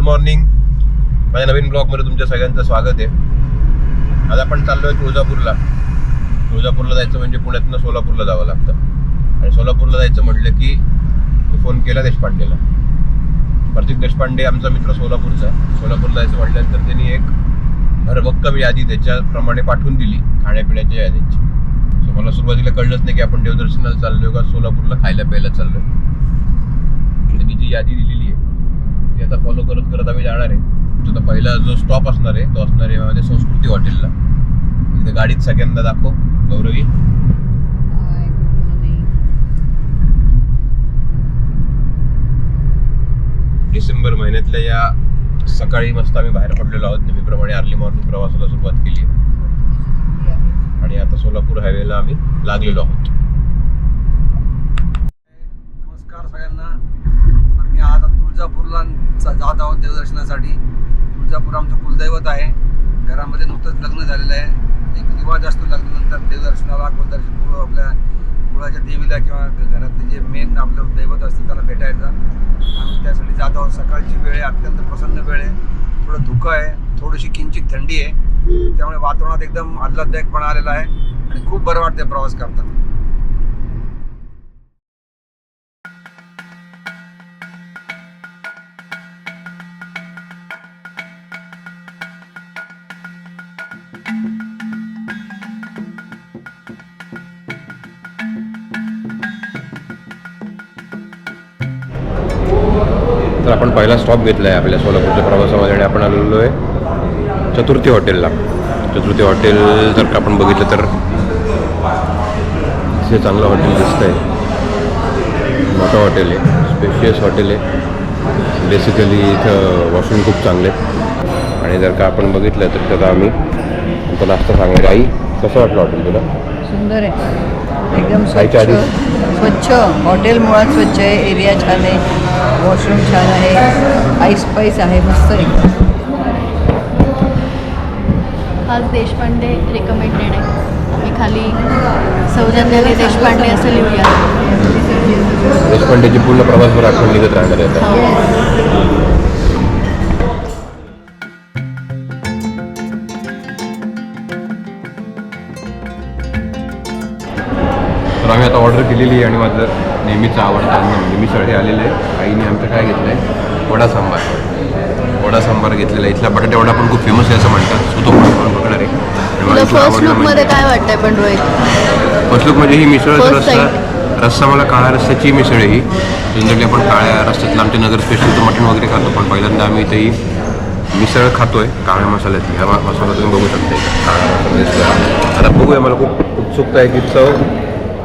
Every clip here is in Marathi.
Good morning. माझ्या नवीन ब्लॉगमध्ये तुमच्या सगळ्यांचं स्वागत आहे. आज आपण चाललोय तुळजापूरला. तुळजापूरला जायचं म्हणजे पुण्यातनं सोलापूरला जावं लागतं. आणि सोलापूरला जायचं म्हटलं की मी फोन केला देशपांडेला. प्रतीक देशपांडे आमचा मित्र सोलापूरचा. सोलापूरला जायचं म्हटल्यानंतर त्यांनी एक भरभक्कम यादी त्याच्याप्रमाणे पाठवून दिली खाण्यापिण्याच्या यादीची. सो मला सुरुवातीला कळलंच नाही की आपण देवदर्शनाला चाललो का सोलापूरला खायला प्यायला चाललो त्यांनी जी यादी दिलेली ते आता फॉलो करत करत आम्ही जाणार आहे. तो आता पहिला जो स्टॉप असणार आहे तो असणार आहे माझ्या संस्कृती हॉटेलला. तिथे गाडीत सगळ्यांना दाखव गौरवी. डिसेंबर महिन्यातल्या या सकाळी मस्त आम्ही बाहेर पडलेलो आहोत. नेहमीप्रमाणे अर्ली मॉर्निंग प्रवासाला सुरुवात केली आहे. आणि आता सोलापूर हायवेला आम्ही लागलेलो आहोत नमस्कार सगळ्यांना आम्ही आज तुळजापूरला जात आहोत देवदर्शनासाठी. तुळजापूर आमचं कुलदैवत आहे. घरामध्ये नुकतंच लग्न झालेलं आहे. एक रिवाज असतो लग्नानंतर देवदर्शनाला कुलदर्शन आपल्या कुळाच्या देवीला किंवा घरातले जे मेन आपलं दैवत असतं त्याला भेटायचं. आम्ही त्यासाठी जात आहोत सकाळची वेळ आहे अत्यंत प्रसन्न वेळ आहे. थोडं धुकं आहे थोडीशी किंचित थंडी आहे. त्यामुळे वातावरणात एकदम आल्हाददायकपणा आलेला आहे. आणि खूप बरं वाटतं प्रवास करताना. तर आपण पहिला स्टॉप घेतला आहे आपल्या सोलापूरच्या प्रवासामध्ये आणि आपण आलेलो आहे चतुर्थी हॉटेलला. चतुर्थी हॉटेल जर का आपण बघितलं तर हे चांगलं हॉटेल दिसतं आहे मोठं हॉटेल आहे स्पेशियस हॉटेल आहे. बेसिकली इथं वॉशरूम खूप चांगले आहेत. आणि जर का आपण बघितलं तर त्यात आम्ही आमचा नाश्ता सांगायला आई कसं वाटलं हॉटेल तुला? सुंदर आहे. एकदम? स्वच्छ. हॉटेल मुळात स्वच्छ आहे. एरिया छान आहे. वॉशरूम छान आहे. आईस पाईस आहे मस्त एकदम आज देशपांडे रिकमेंडेड आहे आम्ही खाली सौजन्याने देशपांडे असं लिहूया. देशपांडेची पूर्ण प्रवासभर आठवण निघत राहणार आहे. तर आम्ही आता ऑर्डर केलेली आहे आणि माझं नेहमीचं आवडतं अन्न म्हणजे मिसळ हे आलेलं आहे आईने आमचं काय घेतलं आहे वडा सांबार. वडा सांबार घेतलेला आहे. इथला बटाटे वडा पण खूप फेमस आहे असं म्हणतात. सो तो पण करून बघणार आहे. फर्स्ट लुकमध्ये म्हणजे- काय वाटतंय पण रोहित फर्स्ट लुक म्हणजे ही First रस्सा. रस्सा मला काळ्या रस्त्याची मिसळ ही. जनरली आपण काळ्या रस्त्यातलं आमच्या नगर स्पेशलचं मटण वगैरे खातो पण पहिल्यांदा आम्ही इथे ही मिसळ खातोय काळ्या मसाल्यातली. हा मा- मसाला तुम्ही बघू शकता. काळा मसाला. आता बघूया मला खूप उत्सुकता आहे की चव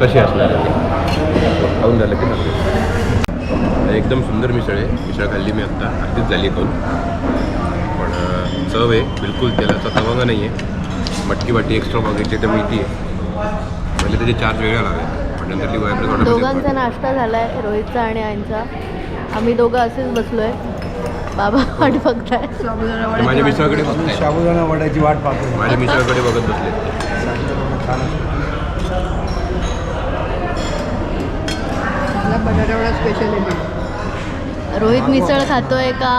कशी असणार. खाऊन झालं की नंतर. एकदम सुंदर मिसळ आहे. मिसळ खाल्ली मी आत्ता अगदीच झाली खाऊन. पण चव आहे. बिलकुल तेलाचा तवंग नाही आहे. मटकी वाटी एक्स्ट्रा मागितली तर मिळती आहे. पहिले त्याचे चार्ज वेगळा लागले पण नंतर ती गोव्यापर्यंत दोघांचा नाश्ता झालाय रोहितचा आणि आईंचा. आम्ही दोघं असेच बसलोय. बाबा वाट बघताय. माझ्या मिसळकडे बघताय. साबुदाणा वड्याची वाट पाहतो. माझ्या मिसळकडे बघत बसले. मला बटाटा वडा स्पेशल आहे रोहित मिसळ खातोय का?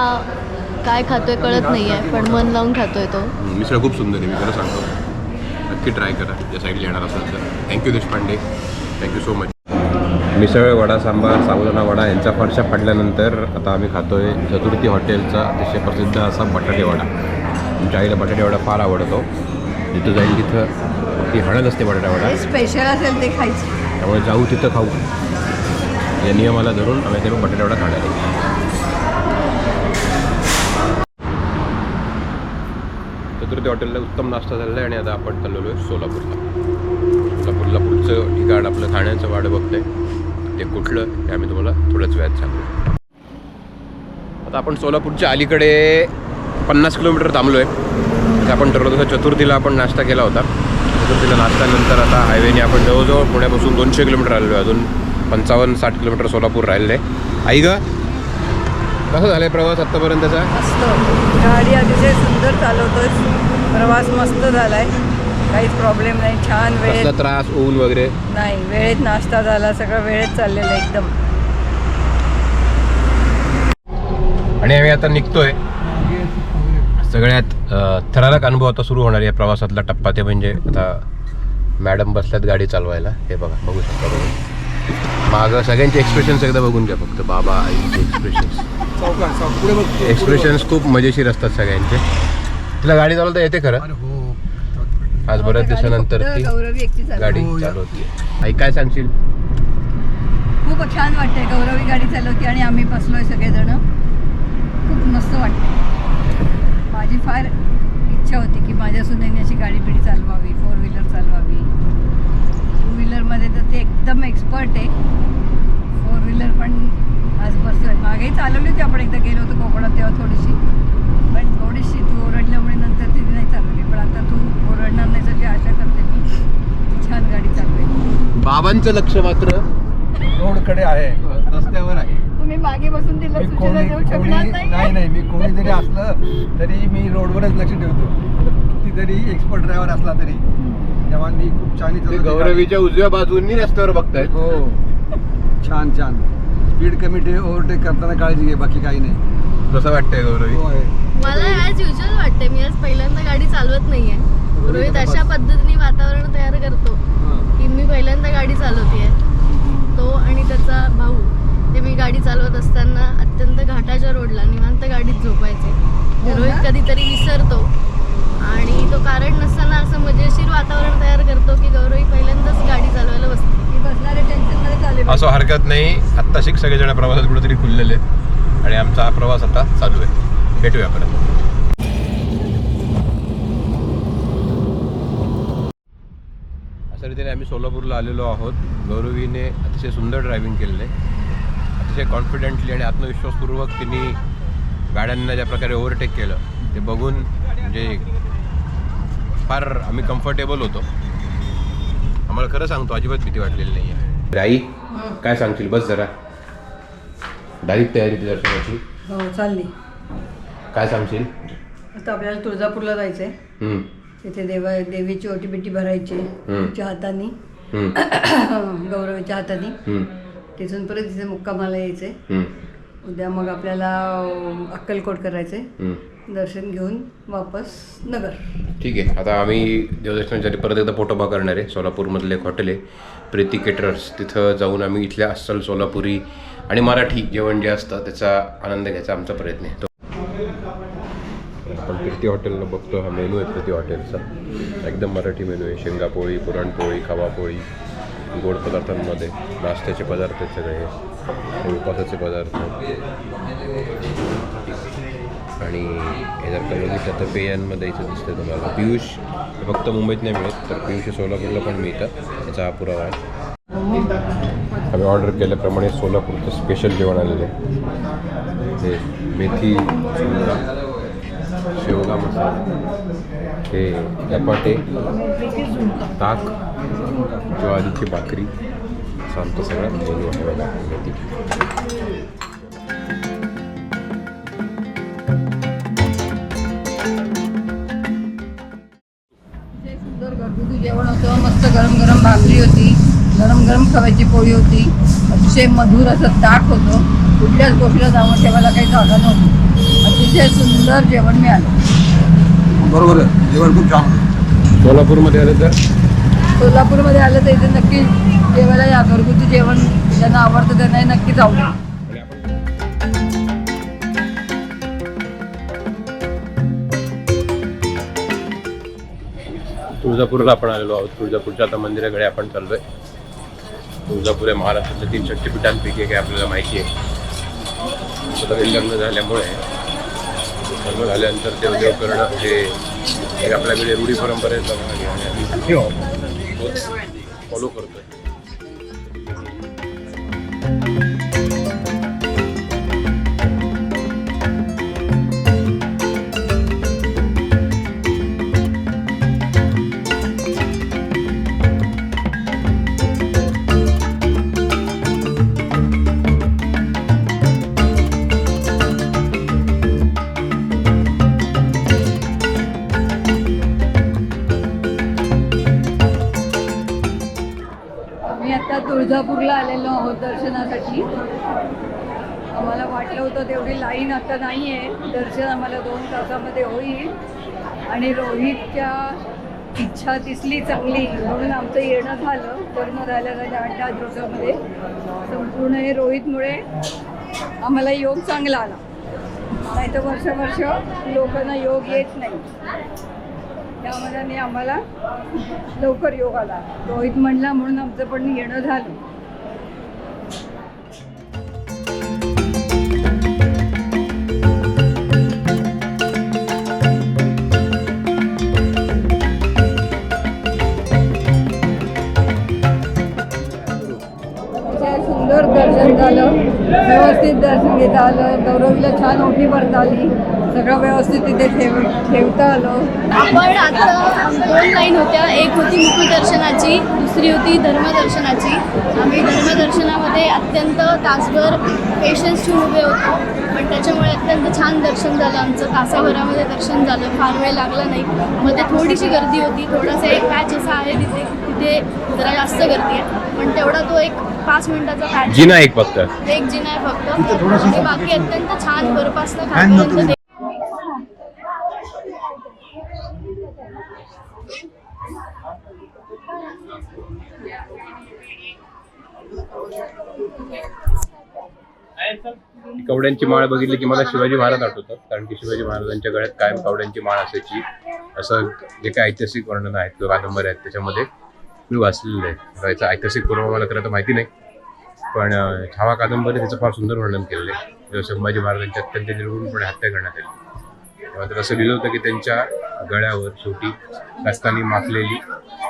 काय खातोय कळत नाहीये पण मन लावून खातोय तो. मिसळ खूप सुंदर आहे मी खरं सांगतो. नक्की ट्राय करा या साईडला येणार असाल तर. Thank you Deshpande. Thank you so much misal vada sambar sabudana vada यांचा फरशा पडल्यानंतर आता आम्ही खातोय चतुर्थी हॉटेलचा अतिशय प्रसिद्ध असा बटाटे वडा. आमच्या आईला बटाटे वडा फार आवडतो. जिथं जाईल तिथं ती हळद असते बटाटा वडा. स्पेशल असेल ते खायचं. त्यामुळे जाऊ तिथं खाऊ. या नियमाला धरून आम्ही ते बटाटेवडा खाणार आहे. चतुर्थी हॉटेलला उत्तम नाश्ता झालेला आहे आणि आता आपण चाललेलो आहे सोलापूरला. सोलापूरला पुढचं ठिकाण आपलं खाण्याचं वाडं बघतंय. ते कुठलं ते आम्ही तुम्हाला थोड्याच वेळात सांगू. आता आपण सोलापूरच्या अलीकडे पन्नास किलोमीटर थांबलो आहे आपण ठरवलं होतं चतुर्थीला आपण नाश्ता केला होता. चतुर्थीला नाश्त्यानंतर आता हायवेने आपण जवळजवळ पुण्यापासून दोनशे किलोमीटर आलेलो आहे अजून. पंचावन्न साठ किलोमीटर सोलापूर राहिलेलं आहे आई ग कसं झालं प्रवास आत्तापर्यंतचा? मस्त. गाडी अतिशय सुंदर चालवतोय. प्रवास मस्त झालाय. काहीच प्रॉब्लेम नाही. छान कसला वेळेत त्रास ऊन वगैरे? नाही वेळेत नाश्ता झाला. सगळं वेळेत चाललेलं आहे एकदम. आणि आम्ही आता निघतोय. सगळ्यात अ, थरारक अनुभव आता सुरू होणार आहे या प्रवासातला टप्पा. ते म्हणजे आता मॅडम बसल्यात गाडी चालवायला. हे बघा बघू शकता बघा मागं सगळ्यांचे एक्सप्रेशन्स एकदा बघून घ्या फक्त. बाबा आईचे एक्सप्रेशन्स पुढे एक्सप्रेशन्स खूप मजेशीर असतात सगळ्यांचे. तिला गाडी चालवता येते खरं? हो. आज बऱ्याच दिवसानंतर ती. गाडी हो, या. चालवते. आई काय सांगशील? खूप छान वाटते गौरवी गाडी चालवते आणि आम्ही बसलोय सगळेजण. खूप मस्त वाटते माझी फार इच्छा होती की माझ्या सुनेने अशी गाडी बिडी चालवावी फोर व्हीलर चालवावी. व्हीलरमध्ये तर ते एकदम एक्सपर्ट आहे. फोर व्हीलर पण आज बसलोय मागेही चालवली होती आपण एकदा गेलो होतो कोकणात तेव्हा थोडीशी. पण थोडीशी तू ओरडल्यामुळे नंतर तिने नाही चालवली. पण आता तू ओरडणार नाही याची आशा करते मी. ती छान गाडी चालवेल बाबांचं लक्ष मात्र रोडकडे आहे. रस्त्यावर आहे. तुम्ही मागे बसून तिला मी सूचना कोणी देऊ शकणार नाही नाही नाही मी कोणी जरी असलं तरी मी रोडवरच लक्ष ठेवतो. किती जरी एक्सपर्ट ड्रायव्हर असला तरी. मी खूप छान ते. गौरवीच्या उजव्या बाजूनी रस्त्यावर बघतायत. हो. छान छान. स्पीड कमी ओव्हरटेक करताना काळजी घे बाकी काही नाही. कसं वाटतंय गौरवी? मला ॲज युजल वाटते मी आज पहिल्यांदा गाडी चालवत नाहीये. रोहित अशा पद्धतीने वातावरण तयार करतो हां. की मी पहिल्यांदा गाडी चालवते तो आणि त्याचा भाऊ ते मी गाडी चालवत असताना अत्यंत घाटाच्या रोडला निवांत गाडीत झोपायचे. हो? रोहित कधीतरी विसरतो. आणि तो कारण नसताना असं मजेशीर वातावरण तयार करतो की गौरवी पहिल्यांदाच गाडी चालवायला बसते. टेन्शनमध्ये चालेल असं हरकत नाही. आत्ता शिक सगळेजण प्रवासात कुठेतरी खुललेले आहेत. आणि आमचा हा प्रवास आता चालू आहे. भेटूया परत. अशा रीतीने आम्ही सोलापूरला आलेलो आहोत. गौरवीने अतिशय सुंदर ड्रायव्हिंग केलेलं आहे. अतिशय कॉन्फिडेंटली आणि आत्मविश्वासपूर्वक तिने गाड्यांना ज्या प्रकारे ओव्हरटेक केलं ते बघून म्हणजे फार आम्ही कम्फर्टेबल होतो. आम्हाला खरं सांगतो अजिबात भीती वाटलेली नाही आहे आई काय सांगशील? बस जरा. डायरेक्ट तयारी दर्शनाची हो चालली. काय सांगशील? आता आपल्याला तुळजापूरला जायचंय. तिथे देवा देवीची ओटी बिटी भरायची. तिच्या हाताने. गौरवीच्या हाताने. तिथून परत तिथे मुक्कामाला यायचंय. हम्म, उद्या मग आपल्याला अक्कलकोट करायचंय. हम्म. दर्शन घेऊन वापस नगर. ठीक आहे. आता आम्ही देवदर्शनासाठी परत एकदा पोटोबा करणार आहे. सोलापूरमधलं एक हॉटेल आहे. प्रीती केटरर्स तिथं जाऊन आम्ही इथल्या अस्सल सोलापुरी आणि मराठी जेवण जे असतं त्याचा आनंद घ्यायचा आमचा प्रयत्न आहे. तो आपण प्रीती हॉटेलला बघतो हा मेनू आहे प्रीती हॉटेलचा. एकदम मराठी मेनू आहे. शेंगापोळी पुरणपोळी खवापोळी गोड पदार्थांमध्ये नाश्त्याचे पदार्थ सगळे. उपासाचे पदार्थ. आणि हे जर का बघितलं तर पेयांमध्ये इथं दिसतं तुम्हाला. पियुष फक्त मुंबईत नाही मिळत तर पियुष सोलापूरला पण मिळतं. त्याचा हा पुरावा आहे. आम्ही ऑर्डर केल्याप्रमाणे सोलापूरचं स्पेशल जेवण आलेलं आहे. ते मेथी चुरा शेवगा मसाला. हे धपाटे ताक. ज्वारीची भाकरी. सांगतो सगळ्यात मेनू आहे बघा. मेथी. भाकरी होती गरम गरम खव्याची पोळी होती. अतिशय मधुर असं ताक होतं. कुठल्याच गोष्टीला जाऊन ठेवायला काही जागा नव्हती. अतिशय सुंदर जेवण मिळालं. बरोबर आहे. जेवण खूप छान होतं. सोलापूरमध्ये आलं तर? सोलापूरमध्ये आलं तर इथे नक्की जेवायला या. घरगुती जेवण ज्यांना आवडतं त्यांना हे नक्की जाऊ तुळजापूरला आपण आलेलो आहोत. तुळजापूरच्या आता मंदिराकडे आपण चाललो आहे तुळजापूर हे महाराष्ट्रातल्या तीन शक्तीपीठांपैकी एक आपल्याला माहिती आहे. स्वतः लग्न झाल्यामुळे लग्न झाल्यानंतर देवदेव करणं हे एक आपल्याकडे रूढी परंपरेचा भाग आहे आणि आम्ही तोच फॉलो करतोय. तुळजापूरला आलेलो आहोत दर्शनासाठी. आम्हाला वाटलं होतं तेवढी लाईन आता नाही आहे दर्शन आम्हाला दोन तासामध्ये होईल. आणि रोहितच्या इच्छा दिसली चांगली म्हणून आमचं येणं झालं. कर्म झाल्या झाल्या आठ दहा दिवसामध्ये. संपूर्ण हे रोहितमुळे आम्हाला योग चांगला आला. नाही तर वर्ष वर्ष लोकांना योग येत नाही. त्यामध्ये आम्हाला लवकर योग आला. रोहित म्हणला म्हणून आमचं पण येणं झालं. घेता आलं गौरवीला छान ओठी भरता आली सगळं व्यवस्थित तिथे ठेव ठेवता आलं. आपण आता दोन लाईन होत्या. एक होती मुखदर्शनाची दुसरी होती धर्मदर्शनाची. आम्ही धर्मदर्शनामध्ये अत्यंत तासभर पेशन्स ठेवून उभे होतो. पण त्याच्यामुळे अत्यंत छान दर्शन झालं आमचं. तासाभरामध्ये दर्शन झालं. फार वेळ लागला नाही. मध्ये थोडीशी गर्दी होती. थोडासा एक पॅच असा आहे तिथे तिथे जरा जास्त गर्दी आहे. पण तेवढा तो एक पाच मिनिटाचा पॅच जिना एक फक्त. एक जिना आहे फक्त. आणि बाकी अत्यंत छान कवड्यांची माळ बघितली की मला शिवाजी महाराज आठवतात कारण की शिवाजी महाराजांच्या गळ्यात कायम कवड्यांची माळ असायची. असं जे काही ऐतिहासिक वर्णन आहेत किंवा कादंबऱ्या आहेत त्याच्यामध्ये मी वाचलेलं आहे. ऐतिहासिक पूर्व मला तर आता माहिती नाही. पण छावा कादंबरी त्याचं फार सुंदर वर्णन केलेलं आहे. जेव्हा संभाजी महाराजांची अत्यंत निर्गुणपणे हत्या करण्यात आली. तेव्हा तर असं लिहिलं होतं की त्यांच्या गळ्यावर शेवटी रस्तानी माखलेली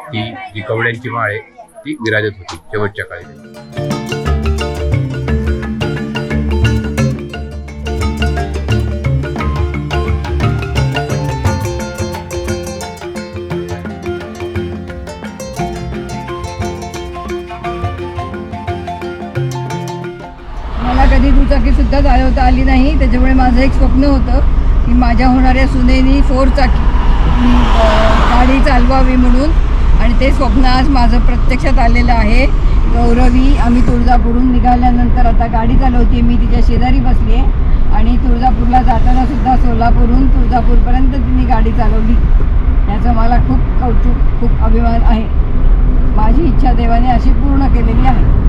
ती जी कवड्यांची माळ आहे ती विराजत होती शेवटच्या काळी. चाकीसुद्धा सुद्धा चालवता आली नाही. त्याच्यामुळे माझं एक स्वप्न होतं की माझ्या होणाऱ्या सुनेनी फोर चाकी गाडी चालवावी म्हणून. आणि ते स्वप्न आज माझं प्रत्यक्षात आलेलं आहे. गौरवी आम्ही तुळजापूरहून निघाल्यानंतर आता गाडी चालवते मी तिच्या शेजारी बसली आहे आणि तुळजापूरला जाताना सुद्धा सोलापूरहून तुळजापूरपर्यंत तिने गाडी चालवली. याचं मला खूप कौतुक खूप अभिमान आहे. माझी इच्छा देवाने अशी पूर्ण केलेली आहे.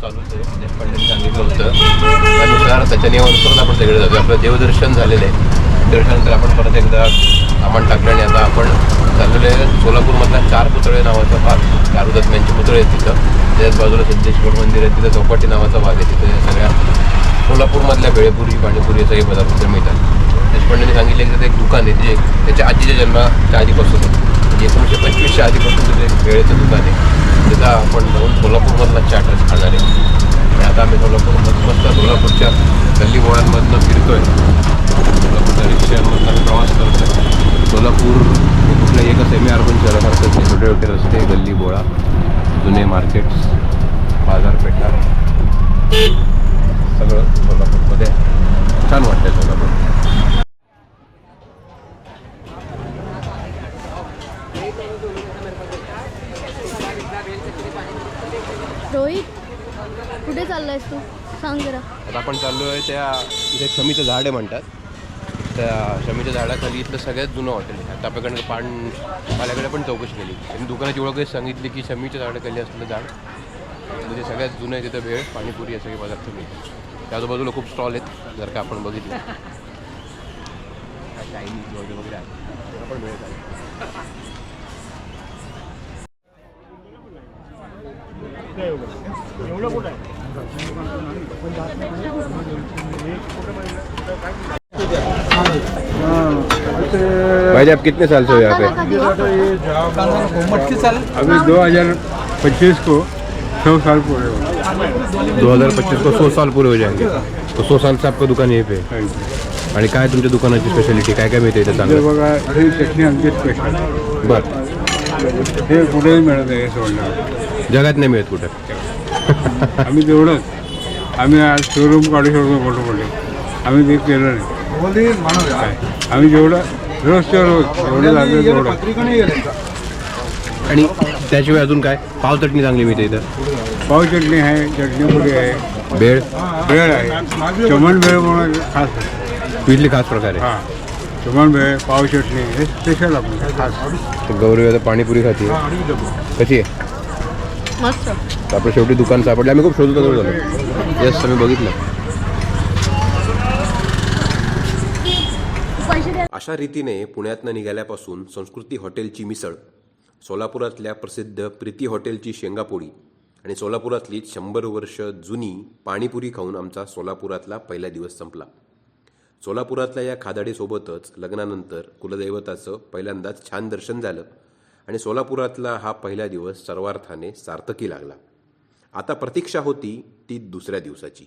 चालूच आहे म्हणजे देशपांडेंनी सांगितलं होतं. त्यानुसार त्याच्या नियमानुसारच आपण सगळे जातो आपलं देवदर्शन झालेलं आहे. दर्शनानंतर आपण परत एकदा सामान टाकलं आणि आता आपण चाललेलं आहे सोलापूरमधला चार पुतळे नावाचा भाग. चार हुतात्म्यांचे पुतळे आहेत तिथं. त्याच्याच बाजूला सिद्धेश्वर मंदिर आहे तिथं चौपाटी नावाचा भाग आहे तिथे सगळ्या सोलापूरमधल्या भेळेपुरी पाणीपुरी हे सगळे पदार्थ तिथे मिळतात. देशपांडेंनी सांगितले की तिथे एक दुकान आहे जे त्याच्या आजीच्या जन्माच्या आधीपासून म्हणजे एकोणीसशे म्हणजे पंचवीसच्या आधीपासून तिथे एक दुकान. आहे तिथं आपण जाऊन कोल्हापूरमधला चाट खाणार आहे. आणि आता आम्ही सोलापूरमध्ये मस्त सोलापूरच्या गल्ली बोळांमधनं आहे सोलापूर रिक्षांमधनं आम्ही प्रवास आहे सोलापूर हे कुठलं एका सेमी अर्बन शहरासारखंच आहे. छोटे छोटे रस्ते गल्ली बोळा जुने मार्केट्स बाजारपेठा. सगळं कोल्हापूरमध्ये. छान छान आहे सोलापूर रोहित कुठे चाललायस तू. सांग जरा. आता आपण चाललो आहे त्या इथे शमीचं झाड आहे म्हणतात. त्या शमीच्या झाडाखाली इथलं सगळ्यात जुनं हॉटेल आहे. आता आपल्याकडे पान माझ्याकडे पण चौकशी केली. त्यांनी दुकानाची ओळख सांगितली की शमीच्या झाडाखाली असलेलं झाड. म्हणजे सगळ्यात जुनं आहे तिथं भेळ पाणीपुरी हे सगळे पदार्थ मिळतात. त्या आजूबाजूला खूप स्टॉल आहेत जर का आपण बघितलं. चायनीज वगैरे वगैरे आहे. पण मिळत आहे? भाई आप कितने साल से हो यहाँ पे? काका दिवा. मटकी चालेल अभी 2025 को सौ साल पूरे हो 2025 को 100 साल पूरे हो जाएँगे। तो 100 साल से आपका दुकान यहीं पे है। आणि काय तुमच्या दुकानाची स्पेशालिटी काय काय मिळते ते चांगलं? बघा ही चटणी आमची स्पेशल बरं. हे कुठेही मिळत नाही सोडणार. जगात नाही मिळत कुठं? आम्ही तेवढंच आम्ही आज शोरूम काढू शकतो मोठं मोठे आम्ही ते केलं नाही. आम्ही जेवढं रोजच्या रोज एवढं लागलं तेवढं. आणि त्याशिवाय अजून काय? पाव चटणी चांगली मिळते इथं. पाव चटणी आहे चटणी पुडी आहे. भेळ? भेळ आहे. चमन भेळ म्हणून खास आहे. इथली खास प्रकार. आहे हां. चमन भेळ पाव चटणी हे स्पेशल आपलं खास. तर गौरवी आता पाणीपुरी खाते. कशी आहे? मस्त. तर आपलं शेवटी दुकान सापडलं. आम्ही खूप शोधत होतो झालं येस आम्ही बघितलं. अशा रीतीने पुण्यातनं निघाल्यापासून संस्कृती हॉटेलची मिसळ सोलापुरातल्या प्रसिद्ध प्रीती हॉटेलची शेंगापोळी आणि सोलापुरातली शंभर वर्ष जुनी पाणीपुरी खाऊन आमचा सोलापुरातला पहिला दिवस संपला. सोलापुरातल्या या खादाडीसोबतच लग्नानंतर कुलदैवताचं पहिल्यांदाच छान दर्शन झालं आणि सोलापुरातला हा पहिला दिवस सर्वार्थाने सार्थकी लागला. आता प्रतीक्षा होती ती दुसऱ्या दिवसाची.